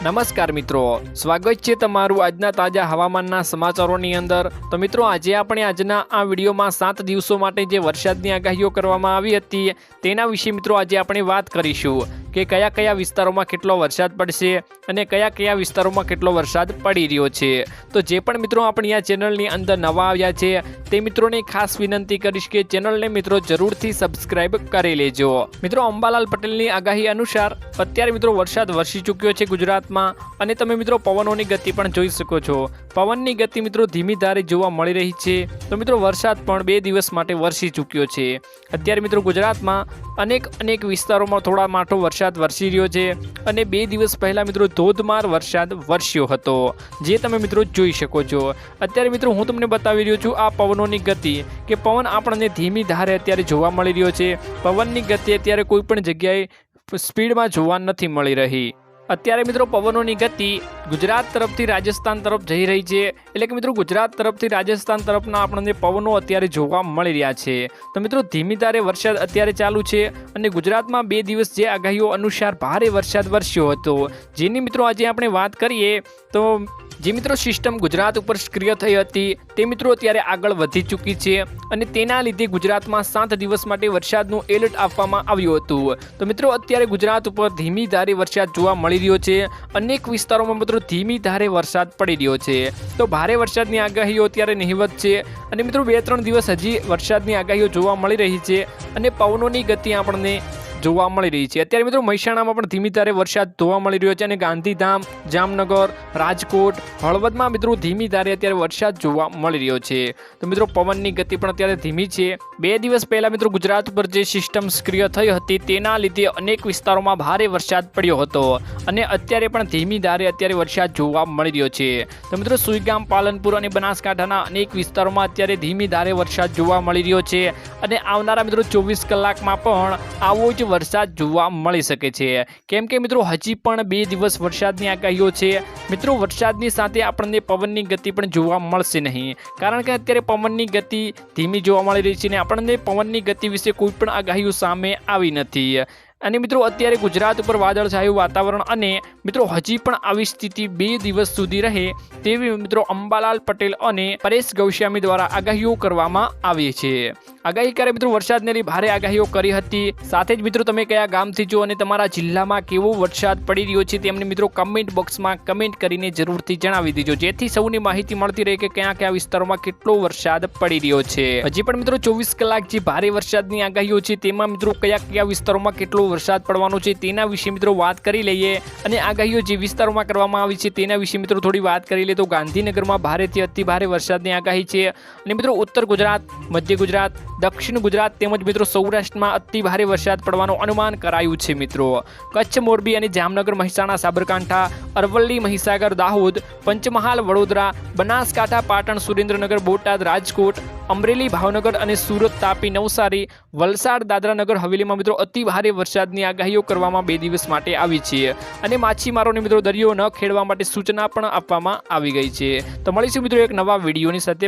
નમસ્કાર મિત્રો. સ્વાગત છે તમારું આજના તાજા હવામાનના સમાચારોની અંદર. તો મિત્રો, આજે આપણે આજના આ વિડીયોમાં સાત દિવસો માટે જે વરસાદની આગાહીઓ કરવામાં આવી હતી, તેના વિશે મિત્રો આજે આપણે વાત કરીશું. કે કયા કયા વિસ્તારોમાં કેટલો વરસાદ પડશે અને કયા કયા વિસ્તારોમાં કેટલો વરસાદ પડી રહ્યો છે. તો જે પણ મિત્રો આપણી આ ચેનલની અંદર નવા આવ્યા છે, તે મિત્રોને ખાસ વિનંતી કરીશ કે ચેનલને મિત્રો જરૂરથી સબસ્ક્રાઇબ કરી લેજો. મિત્રો, અંબાલાલ પટેલની આગાહી અનુસાર, અત્યારે મિત્રો વરસાદ વરસી ચૂક્યો છે ગુજરાતમાં અને તમે મિત્રો પવનોની ગતિ પણ જોઈ શકો છો. પવનની ગતિ મિત્રો ધીમી ધારે જોવા મળી રહી છે. તો મિત્રો, વરસાદ પણ બે દિવસ માટે વરસી ચૂક્યો છે. અત્યારે મિત્રો ગુજરાતમાં અનેક અનેક વિસ્તારોમાં થોડા માઠો વરસાદ વરસી રહ્યો છે અને બે દિવસ પહેલાં મિત્રો ધોધમાર વરસાદ વરસ્યો હતો, જે તમે મિત્રો જોઈ શકો છો. અત્યારે મિત્રો હું તમને બતાવી રહ્યો છું આ પવનોની ગતિ, કે પવન આપણને ધીમી ધારે અત્યારે જોવા મળી રહ્યો છે. પવનની ગતિ અત્યારે કોઈ પણ જગ્યાએ સ્પીડમાં જોવા નથી મળી રહી. અત્યારે મિત્રો પવનોની ગતિ ગુજરાત તરફથી રાજસ્થાન તરફ જઈ રહી છે. એટલે કે મિત્રો ગુજરાત તરફથી રાજસ્થાન તરફના આપણને પવનો અત્યારે જોવા મળી રહ્યા છે. તો મિત્રો ધીમી ધારે વરસાદ અત્યારે ચાલુ છે અને ગુજરાતમાં બે દિવસ જે આગાહીઓ અનુસાર ભારે વરસાદ વરસ્યો હતો. જેની મિત્રો આજે આપણે વાત કરીએ તો જે મિત્રો સિસ્ટમ ગુજરાત ઉપર સક્રિય થઈ હતી, તે મિત્રો અત્યારે આગળ વધી ચૂકી છે અને તેના લીધે ગુજરાતમાં સાત દિવસ માટે વરસાદનું એલર્ટ આપવામાં આવ્યું હતું. તો મિત્રો અત્યારે ગુજરાત ઉપર ધીમી ધારે વરસાદ જોવા મળી રહ્યો છે. અનેક વિસ્તારોમાં મિત્રો ધીમી ધારે વરસાદ પડી રહ્યો છે. તો ભારે વરસાદની આગાહીઓ અત્યારે નહિવત છે અને મિત્રો બે ત્રણ દિવસ હજી વરસાદની આગાહીઓ જોવા મળી રહી છે અને પવનોની ગતિ આપણને જોવા મળી રહી છે. અત્યારે મિત્રો મહેસાણામાં પણ ધીમી ધારે વરસાદ જોવા મળી રહ્યો છે અને ગાંધીધામ, જામનગર, રાજકોટ, હળવદમાં મિત્રો ધીમી ધારે અત્યારે વરસાદ જોવા મળી રહ્યો છે. તો મિત્રો પવનની ગતિ પણ અત્યારે ધીમી છે. બે દિવસ પહેલાં મિત્રો ગુજરાત પર જે સિસ્ટમ સક્રિય થઈ હતી તેના લીધે અનેક વિસ્તારોમાં ભારે વરસાદ પડ્યો હતો અને અત્યારે પણ ધીમી ધારે અત્યારે વરસાદ જોવા મળી રહ્યો છે. તો મિત્રો સુઈગામ, પાલનપુર અને બનાસકાંઠાના અનેક વિસ્તારોમાં અત્યારે ધીમી ધારે વરસાદ જોવા મળી રહ્યો છે અને આવનારા મિત્રો ચોવીસ કલાકમાં પણ આવો જ વરસાદ જોવા મળી શકે છે. કેમ કે મિત્રો, હજી પણ બે દિવસ વરસાદની આગાહીઓ છે. મિત્રો, વરસાદની સાથે આપણને પવનની ગતિ પણ જોવા મળશે નહીં. કારણ કે અત્યારે પવનની ગતિ ધીમી જોવા મળી રહી છે અને આપણને પવનની ગતિ વિશે કોઈ પણ આગાહીઓ સામે આવી નથી. અને મિત્રો, અત્યારે ગુજરાત ઉપર વાદળછાયું વાતાવરણ અને મિત્રો, હજી પણ આવી સ્થિતિ બે દિવસ સુધી રહે તેવી મિત્રો અંબાલાલ પટેલ અને પરેશ ગૌસ્વામી દ્વારા આગાહીઓ કરવામાં આવી છે. આગાહીકારે મિત્રો વરસાદને ભારે આગાહીઓ કરી હતી. સાથે જ મિત્રો, તમે કયા ગામથી છો અને તમારા જિલ્લામાં કેવો વરસાદ પડી રહ્યો છે તેમને મિત્રો કમેન્ટ બોક્સમાં કમેન્ટ કરીને જરૂરથી જણાવી દેજો. જેથી સૌની માહિતી મળતી રહે કે કયા કયા વિસ્તારોમાં કેટલો વરસાદ પડી રહ્યો છે. હજી પણ મિત્રો, ચોવીસ કલાક જે ભારે વરસાદની આગાહીઓ છે તેમાં મિત્રો કયા કયા વિસ્તારોમાં કેટલો વરસાદ પડવાનો છે તેના વિશે મિત્રો વાત કરી લઈએ. અને આગાહીઓ જે વિસ્તારોમાં કરવામાં આવી છે તેના વિશે મિત્રો થોડી વાત કરી લઈએ તો ગાંધીનગરમાં ભારેથી અતિ ભારે વરસાદની આગાહી છે. અને મિત્રો, ઉત્તર ગુજરાત, મધ્ય ગુજરાત દક્ષિણ ગુજરાત તેમજ મિત્રો સૌરાષ્ટ્રમાં અતિ ભારે વરસાદ પડવાનું અનુમાન કરાયું છે મિત્રો. કચ્છ, મોરબી અને જામનગર, મહેસાણા, સાબરકાંઠા, અરવલ્લી, મહીસાગર, દાહોદ, પંચમહાલ, વડોદરા, બનાસકાંઠા, પાટણ, સુરેન્દ્રનગર, બોટાદ, રાજકોટ, અમરેલી, ભાવનગર અને સુરત તાપી, નવસારી, વલસાડ, દાદરાનગર, હવેલીમાં મિત્રો અતિ ભારે વરસાદની આગાહીઓ કરવામાં બે દિવસ માટે આવી છે. અને માછીમારોને મિત્રો દરિયો ન ખેડવા માટે સૂચના પણ આપવામાં આવી ગઈ છે. તો મળીશું મિત્રો એક નવા વિડીયોની સાથે.